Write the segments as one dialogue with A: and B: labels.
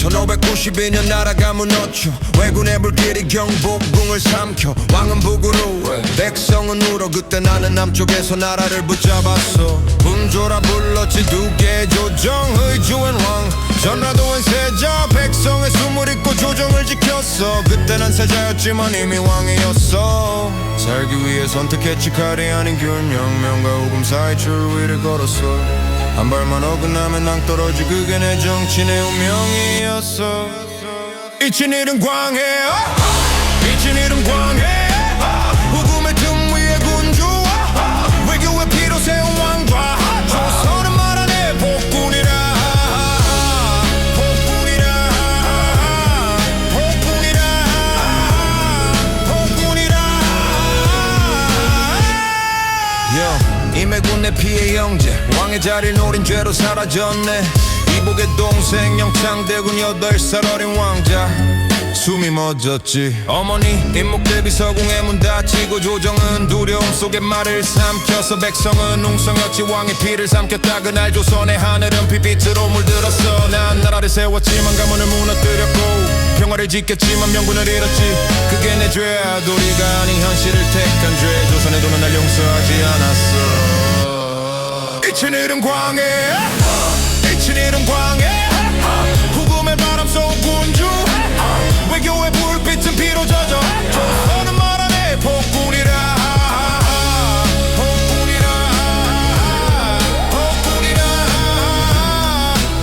A: 1592년 나라가 무너져 왜군의 불길이 경복궁을 삼켜 왕은 북으로 백성은 울어 그때 나는 남쪽에서 나라를 붙잡았어 분조라 불렀지 두 개의 조정 의주엔 왕. 전라도엔 세자 백성의 숨을 잇고 조정을 지켰어 그때 난 세자였지만 이미 왕이었어 살기 위해 선택했지 칼이 아닌 균형 명과 후금 사이 줄 위를 걸었어 한 발만 어긋나면 낭떠러지 그게 내 정치 내 운명이었어. 이친 이름 광해 이친 이름 광 임해군 내 피해 형제 왕의 자리를 노린 죄로 사라졌네. 이복의 동생 영창대군 여덟 살 어린 왕자. 숨이 멎었지. 어머니 임목 대비 서궁의 문 닫히고 조정은 두려움 속에 말을 삼켜서 백성은 웅성였지. 왕의 피를 삼켰다. 그날 조선의 하늘은 피빛으로 물들었어. 난 나라를 세웠지만 가문을 무너뜨렸고 평화를 지켰지만 명분을 잃었지. 그게 내 죄야. 도리가 아닌 현실을 택한 죄 이름 광해. 이름 광해. 후금의 바람 속 군주. 외교의 불빛은 피로 젖어. 조선은 말하네. 복군이라. 복군이라. 복군이라.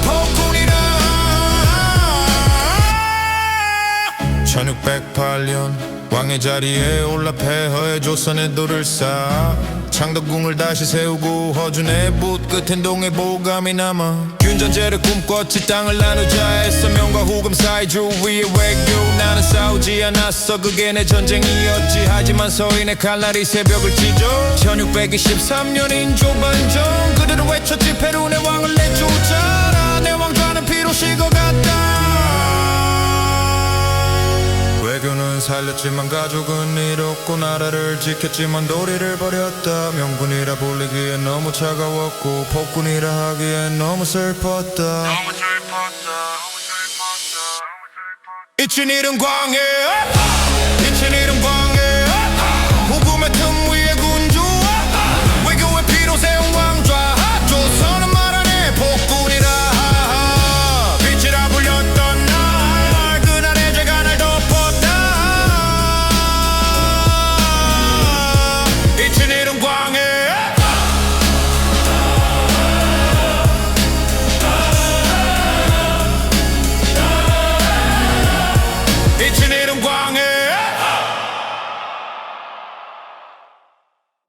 A: 복군이라. 1608년 왕의 자리에 올라 폐허의 조선의 돌을 쌓아 창덕궁을 다시 세우고 허준의 붓 끝엔 동해 보감이 남아 균전제를 꿈꿨지 땅을 나누자 했어 명과 후금 사이 주위의 외교 나는 싸우지 않았어 그게 내 전쟁이었지 하지만 서인의 칼날이 새벽을 찢어 1623년 인 조반정 그들은 외쳤지 페루의 왕을 내쫓아라 내 왕좌는 피로 식어갔다 살렸지만 가족은 잃었고 나라를 지켰지만 도리를 버렸다. 명군이라 불리기엔 너무 차가웠고 폭군이라 하기엔 너무 슬펐다. 이친 이름 광해 이친 이름